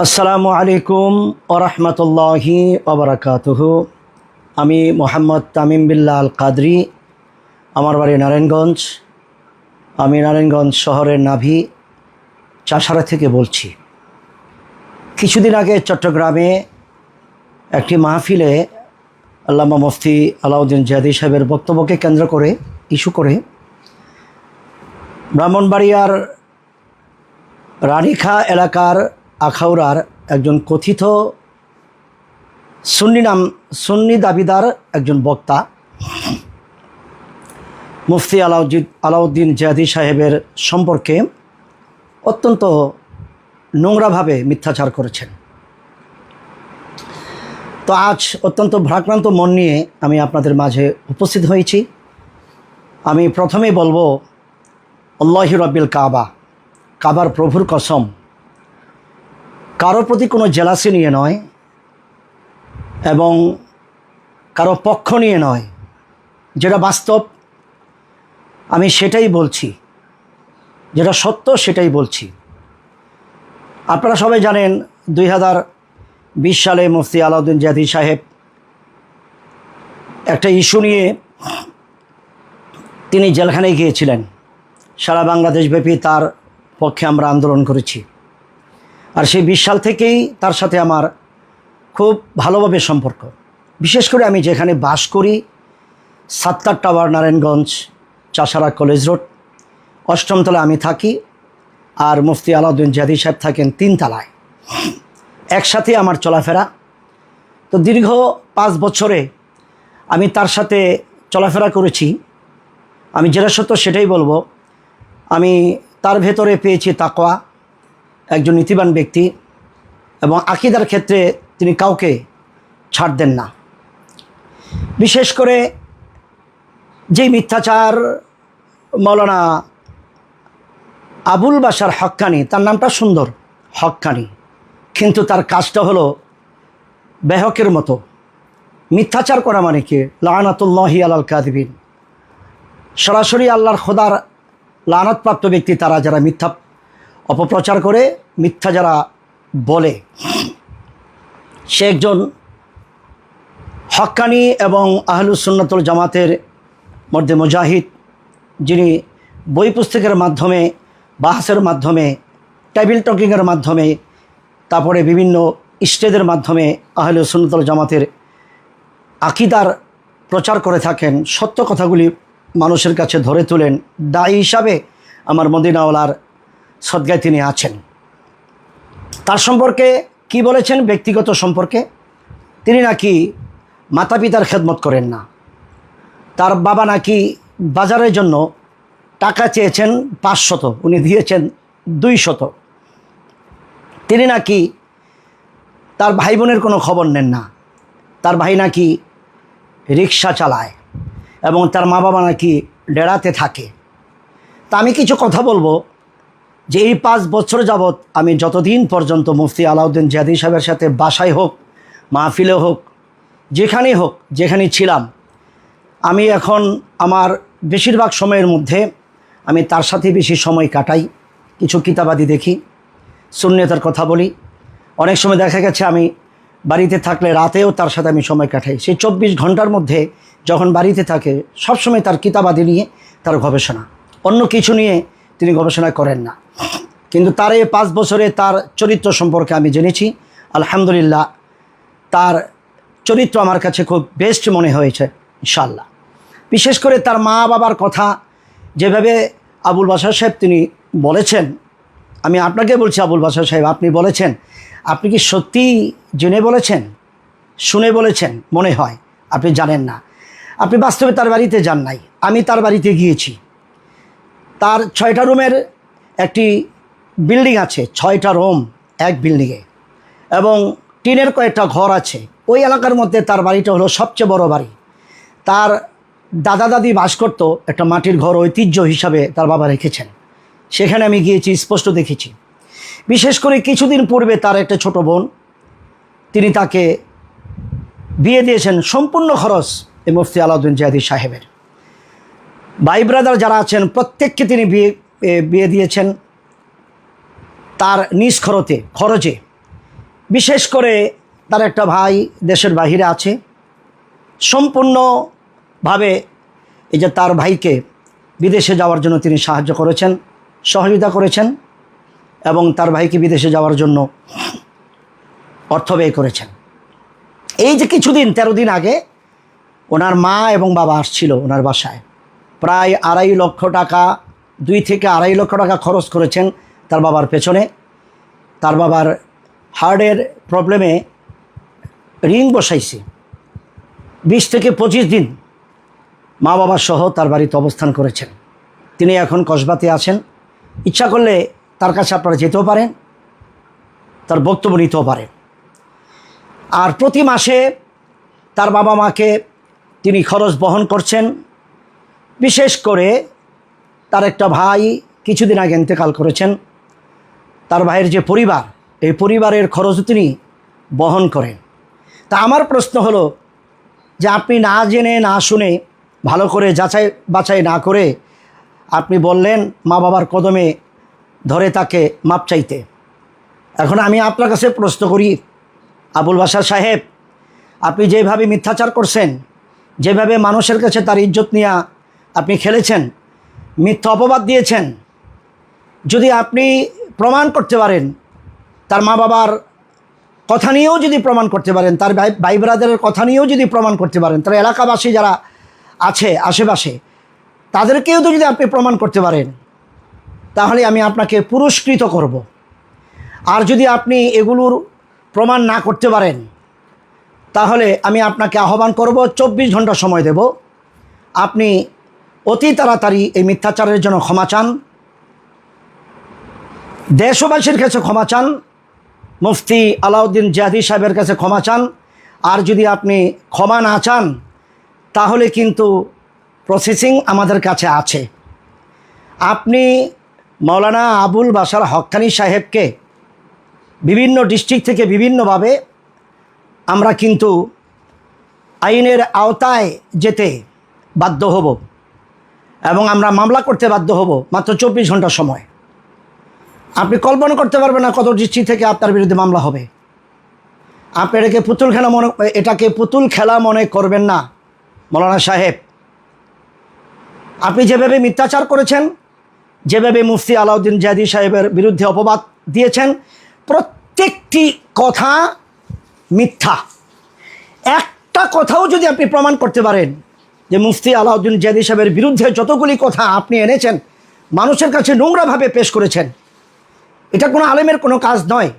আসসালামু আলাইকুম ওরহমতুল্লাহি ওবরাকাতুহ আমি মোহাম্মদ তামিম বিল্লা আল কাদরি আমার বাড়ি নারায়ণগঞ্জ। আমি নারায়ণগঞ্জ শহরের নাভি, চাষারা থেকে বলছি। কিছুদিন আগে চট্টগ্রামে একটি মাহফিলে আল্লামা মুফতি আলাউদ্দিন জাহাদি সাহেবের বক্তব্যকে কেন্দ্র করে, ইস্যু করে, ব্রাহ্মণবাড়িয়ার রানীখা এলাকার আখাউড়ার একজন কথিত সুন্নি নাম, সুন্নি দাবিদার একজন বক্তা। মুফতি আলাউদ্দিন আলাউদ্দিন জাহাদি সাহেবের সম্পর্কে অত্যন্ত নোংরাভাবে মিথ্যাচার করেছেন। তো আজ অত্যন্ত ভ্রাক্রান্ত মন নিয়ে আমি আপনাদের মাঝে উপস্থিত হয়েছি। আমি প্রথমেই বলব, আল্লাহি রব্বিল কাবা, কাবার প্রভুর কসম কারোর প্রতি কোনো জেলাসি নিয়ে নয় এবং কারও পক্ষ নিয়ে নয়। যেটা বাস্তব, আমি সেটাই বলছি। যেটা সত্য, সেটাই বলছি। আপনারা সবাই জানেন, দুই হাজার বিশ সালে মুফতি আলাউদ্দিন জাদি সাহেব একটা ইস্যু নিয়ে তিনি জেলখানায় গিয়েছিলেন। সারা বাংলাদেশব্যাপী তার পক্ষে আমরা আন্দোলন করেছি। আর সেই বিশ সাল থেকেই তার সাথে আমার খুব ভালোভাবে সম্পর্ক। বিশেষ করে আমি যেখানে বাস করি Sattar tower, Narayanganj, Chashara college road অষ্টমতলায় আমি থাকি আর মুফতি আলাউদ্দিন জাদি সাহেব থাকেন তিনতলায় একসাথে আমার চলাফেরা। তো দীর্ঘ পাঁচ বছরে আমি তার সাথে চলাফেরা করেছি। আমি যেটা সত্য সেটাই বলব। আমি তার ভেতরে পেয়েছি তাকওয়া। একজন নীতিবান ব্যক্তি এবং আকিদার ক্ষেত্রে তিনি কাউকে ছাড় দেন না। বিশেষ করে যেই মিথ্যাচার মৌলানা আবুল বাসার হক্কানি, তার নামটা সুন্দর, হক্কানি, কিন্তু তার কাজটা হলো বেহকের মতো। মিথ্যাচার করা মানে কি? লানাতুল্লাহি আলাল কাদিবিন সরাসরি আল্লাহর খোদার লানাতপ্রাপ্ত ব্যক্তি তারা, যারা মিথ্যা অপপ্রচার করে, মিথ্যা যারা বলে। সে একজন হক্কানি এবং আহলুসুন্নতুল জামাতের মধ্যে মুজাহিদ, যিনি বই পুস্তকের মাধ্যমে, বাহাসের মাধ্যমে টেবিল টকিংয়ের মাধ্যমে, তারপরে বিভিন্ন স্টেজের মাধ্যমে আহলে সুন্নতুল জামাতের আকিদার প্রচার করে থাকেন। সত্য কথাগুলি মানুষের কাছে ধরে তোলেন। দায়ী হিসাবে আমার মদিনাওয়ালার সদ্গায় তিনি আছেন। তার সম্পর্কে কি বলেছেন, ব্যক্তিগত সম্পর্কে? তিনি নাকি মাতা পিতার খেদমত করেন না। তার বাবা নাকি বাজারের জন্য টাকা চেয়েছেন পাঁচশত, উনি দিয়েছেন দুই শত তিনি নাকি তার ভাই বোনের কোনো খবর নেন না। তার ভাই নাকি রিক্সা চালায় এবং তার মা বাবা নাকি ডেরাতে থাকে। তা আমি কিছু কথা বলব। যে এই পাঁচ বছর যাবৎ আমি যতদিন পর্যন্ত মুফতি আলাউদ্দিন জাদি সাহেবের সাথে বাসায় হোক, মাহফিলে হোক, যেখানেই হোক, যেখানেই ছিলাম, আমি এখন আমার বেশিরভাগ সময়ের মধ্যে আমি তার সাথে বেশি সময় কাটাই, কিছু কিতাবাদি দেখি শূন্যতার কথা বলি। অনেক সময় দেখা গেছে আমি বাড়িতে থাকলে রাতেও তার সাথে আমি সময় কাটাই। সেই চব্বিশ ঘণ্টার মধ্যে যখন বাড়িতে থাকে, সবসময় তার কিতাবাদি নিয়ে তার গবেষণা। অন্য কিছু নিয়ে তিনি গবেষণা করেন না। কিন্তু তার এই পাঁচ বছরে তার চরিত্র সম্পর্কে আমি জেনেছি। আলহামদুলিল্লাহ, তার চরিত্র আমার কাছে খুব বেস্ট মনে হয়েছে ইনশাল্লাহ বিশেষ করে তার মা বাবার কথা যেভাবে আবুল বাসার সাহেব তিনি বলেছেন, আমি আপনাকে বলছি আবুল বাসার সাহেব, আপনি বলেছেন, আপনি কি সত্যি জেনে বলেছেন? শুনে বলেছেন, মনে হয়, আপনি জানেন না। আপনি বাস্তবে তার বাড়িতে যান নাই, আমি তার বাড়িতে গিয়েছি। তার ছয়টা রুমের একটি বিল্ডিং আছে, ছয়টা রুম এক বিল্ডিংয়ে। এবং টিনের কয়েকটা ঘর আছে। ওই এলাকার মধ্যে তার বাড়িটা হলো সবচেয়ে বড় বাড়ি। তার দাদা দাদি বাস করতো একটা মাটির ঘর ঐতিহ্য হিসাবে তার বাবা রেখেছেন। সেখানে আমি গিয়েছি, স্পষ্ট দেখেছি। বিশেষ করে কিছুদিন পূর্বে তার একটা ছোট বোন, তিনি তাকে বিয়ে দিয়েছেন সম্পূর্ণ খরচ এই মুফতি আলাউদ্দিন জাহাদি সাহেবের। ভাই ব্রাদার যারা আছেন, প্রত্যেককে তিনি বিয়ে বিয়ে দিয়েছেন তার নিজ খরচে খরচে। বিশেষ করে তার একটা ভাই দেশের বাহিরে আছে। সম্পূর্ণভাবে এই যে তার ভাইকে বিদেশে যাওয়ার জন্য তিনি সাহায্য করেছেন, সহযোগিতা করেছেন এবং তার ভাইকে বিদেশে যাওয়ার জন্য অর্থ ব্যয় করেছেন। এই যে কিছুদিন, তেরো দিন আগে ওনার মা এবং বাবা আসছিল ওনার বাসায়। প্রায় আড়াই লক্ষ টাকা, দুই থেকে আড়াই লক্ষ টাকা খরচ করেছেন তার বাবার পেছনে। তার বাবার হার্টের প্রবলেমে রিং বসাইছে। বিশ থেকে পঁচিশ দিন মা বাবা সহ তার বাড়িতে অবস্থান করেছেন। তিনি এখন কসবাতে আছেন। ইচ্ছা করলে তার কাছে আপনারা যেতেও পারেন, তার বক্তব্য নিতেও পারেন। আর প্রতি মাসে তার বাবা মাকে তিনি খরচ বহন করছেন। বিশেষ করে তার একটা ভাই কিছুদিন আগে ইন্তেকাল করেছেন। তার ভাইয়ের যে পরিবার, এই পরিবারের খরচ তিনি বহন করেন। তা আমার প্রশ্ন হলো যে আপনি না জেনে, না শুনে, ভালো করে যাচাই বাছাই না করে আপনি বললেন মা বাবার কদমে ধরে তাকে মাপ চাইতে। এখন আমি আপনার কাছে প্রশ্ন করি, আবুল বাসার সাহেব, আপনি যেভাবে মিথ্যাচার করছেন, যেভাবে মানুষের কাছে তার ইজ্জত নিয়ে আপনি খেলেছেন, মিথ্যা অপবাদ দিয়েছেন, যদি আপনি প্রমাণ করতে পারেন, তার মা বাবার কথা নিয়েও যদি প্রমাণ করতে পারেন, তার ভাই ভাই কথা নিয়েও যদি প্রমাণ করতে পারেন, তার এলাকাবাসী যারা আছে, আশেপাশে, তাদেরকেও তো যদি আপনি প্রমাণ করতে পারেন, তাহলে আমি আপনাকে পুরস্কৃত করব। আর যদি আপনি এগুলোর প্রমাণ না করতে পারেন, তাহলে আমি আপনাকে আহ্বান করব, চব্বিশ ঘণ্টা সময় দেব। আপনি অতি তাড়াতাড়ি এই মিথ্যাচারের জন্য ক্ষমা চান। দেশবাসীর কাছে ক্ষমা চান। মুফতি আলাউদ্দিন জাহাদি সাহেবের কাছে ক্ষমা চান। আর যদি আপনি ক্ষমা না চান, তাহলে কিন্তু প্রসেসিং আমাদের কাছে আছে। আপনি মৌলানা আবুল বাসার হক্কানি সাহেবকে বিভিন্ন ডিস্ট্রিক্ট থেকে বিভিন্নভাবে আমরা কিন্তু আইনের আওতায় যেতে বাধ্য হব। এবং আমরা মামলা করতে বাধ্য হব মাত্র চব্বিশ ঘণ্টা সময়। আপনি কল্পনা করতে পারবেন না কত দৃষ্টি থেকে আপনার বিরুদ্ধে মামলা হবে। আপনি এটাকে পুতুল খেলা মনে, এটাকে পুতুল খেলা মনে করবেন না, মৌলানা সাহেব। আপনি যেভাবে মিথ্যাচার করেছেন, যেভাবে মুফতি আলাউদ্দিন জাদি সাহেবের বিরুদ্ধে অপবাদ দিয়েছেন, প্রত্যেকটি কথা মিথ্যা। একটা কথাও যদি আপনি প্রমাণ করতে পারেন যে মুফতি আলাউদ্দিন জাদি সাহেবের বিরুদ্ধে যতগুলি কথা আপনি এনেছেন, মানুষের কাছে নোংরাভাবে পেশ করেছেন। এটা কোনো আলেমের কোনো কাজ নয়।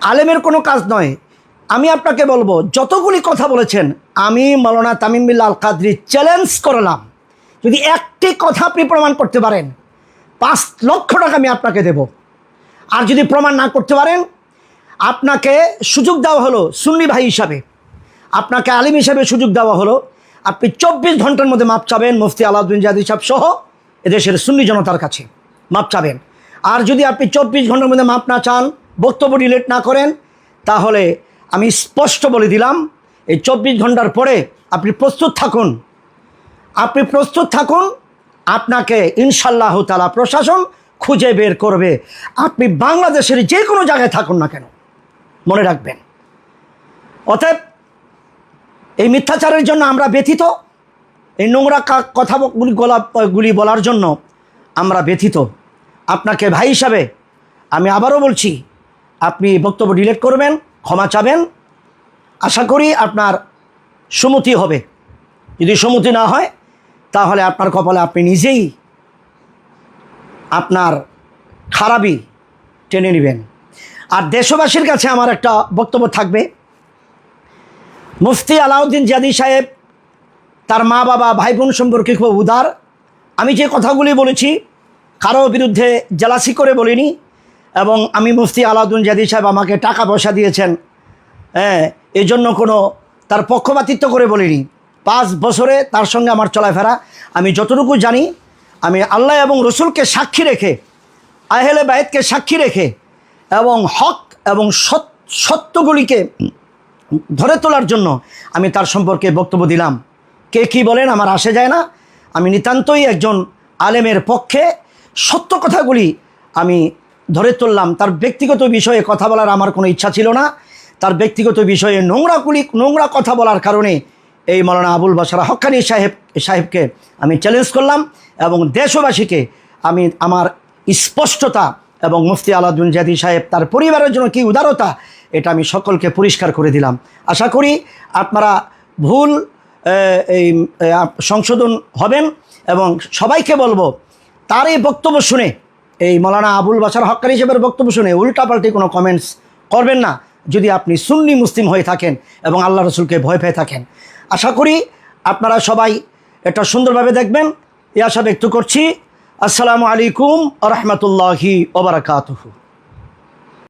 আলেমের কোনো কাজ নয়। আমি আপনাকে বলব, যতগুলি কথা বলেছেন, আমি মৌলানা তামিম বিল্লা আল কাদরি চ্যালেঞ্জ করলাম। যদি একটি কথা আপনি প্রমাণ করতে পারেন, পাঁচ লক্ষ টাকা আমি আপনাকে দেব। আর যদি প্রমাণ না করতে পারেন, আপনাকে সুযোগ দেওয়া হলো সুন্নি ভাই হিসাবে। আপনাকে আলিম হিসাবে সুযোগ দেওয়া হলো। আপনি চব্বিশ ঘণ্টার মধ্যে মাপ চাবেন, মুফতি আলাউদ্দিন জাদি সাহেব সহ এদেশের সুন্নি জনতার কাছে মাপ চাবেন। আর যদি আপনি চব্বিশ ঘণ্টার মধ্যে মাপ না চান, বক্তব্য ডিলেট না করেন, তাহলে আমি স্পষ্ট বলে দিলাম, এই চব্বিশ ঘণ্টার পরে আপনি প্রস্তুত থাকুন। আপনি প্রস্তুত থাকুন, আপনাকে ইনশাল্লাহ তালা প্রশাসন খুঁজে বের করবে। আপনি বাংলাদেশের যে কোনো জায়গায় থাকুন না কেন, মনে রাখবেন। অতএব এই মিথ্যাচারের জন্য আমরা ব্যথিত। এই নোংরা কথাগুলি গলা গুলি বলার জন্য আমরা ব্যথিত। আপনাকে ভাই হিসাবে আমি আবারও বলছি, আপনি বক্তব্য ডিলেট করবেন, ক্ষমা চাবেন। আশা করি আপনার সুমতি হবে। যদি সুমতি না হয়, তাহলে আপনার কপালে আপনি নিজেই আপনার খারাপই টেনে নেবেন। আর দেশবাসীর কাছে আমার একটা বক্তব্য থাকবে। মুফতি আলাউদ্দিন জাদি সাহেব, তার মা বাবা, ভাই বোন সম্পর্কে খুব উদার। আমি যে কথাগুলি বলেছি, কারও বিরুদ্ধে জেলাসি করে বলিনি এবং আমি মুফতি আলাউদ্দিন জাদি সাহেব আমাকে টাকা পয়সা দিয়েছেন হ্যাঁ এই জন্য কোনো তার পক্ষপাতিত্ব করে বলিনি। পাঁচ বছরে তার সঙ্গে আমার চলাফেরা, আমি যতটুকু জানি, আমি আল্লাহ এবং রসুলকে সাক্ষী রেখে, আহেলে বায়েতকে সাক্ষী রেখে এবং হক এবং সত্যগুলিকে ধরে তোলার জন্য আমি তার সম্পর্কে বক্তব্য দিলাম। কে কি বলেন আমার আসে যায় না। আমি নিতান্তই একজন আলেমের পক্ষে সত্য কথাগুলি আমি ধরে তুললাম। তার ব্যক্তিগত বিষয়ে কথা বলার আমার কোনো ইচ্ছা ছিল না। তার ব্যক্তিগত বিষয়ে নোংরা কুলি, নোংরা কথা বলার কারণে এই মৌলানা আবুল বাসার হকানি সাহেব, সাহেবকে আমি চ্যালেঞ্জ করলাম এবং দেশবাসীকে আমি আমার স্পষ্টতা এবং মুফতি আলাদুল জাদি সাহেব তার পরিবারের জন্য কি উদারতা এটা আমি সকলকে পরিষ্কার করে দিলাম। আশা করি আপনারা ভুল এই সংশোধন হবেন এবং সবাইকে বলব, তার এই বক্তব্য শুনে, এই মৌলানা আবুল বাসার হক্কার হিসেবের বক্তব্য শুনে উল্টাপাল্টি কোনো কমেন্টস করবেন না, যদি আপনি সুন্নি মুসলিম হয়ে থাকেন এবং আল্লাহ রসুলকে ভয় পেয়ে থাকেন। আশা করি আপনারা সবাই এটা সুন্দরভাবে দেখবেন। এই আশা ব্যক্ত করছি। আসসালামু আলাইকুম রহমতুল্লাহি ওবরাকাতুহু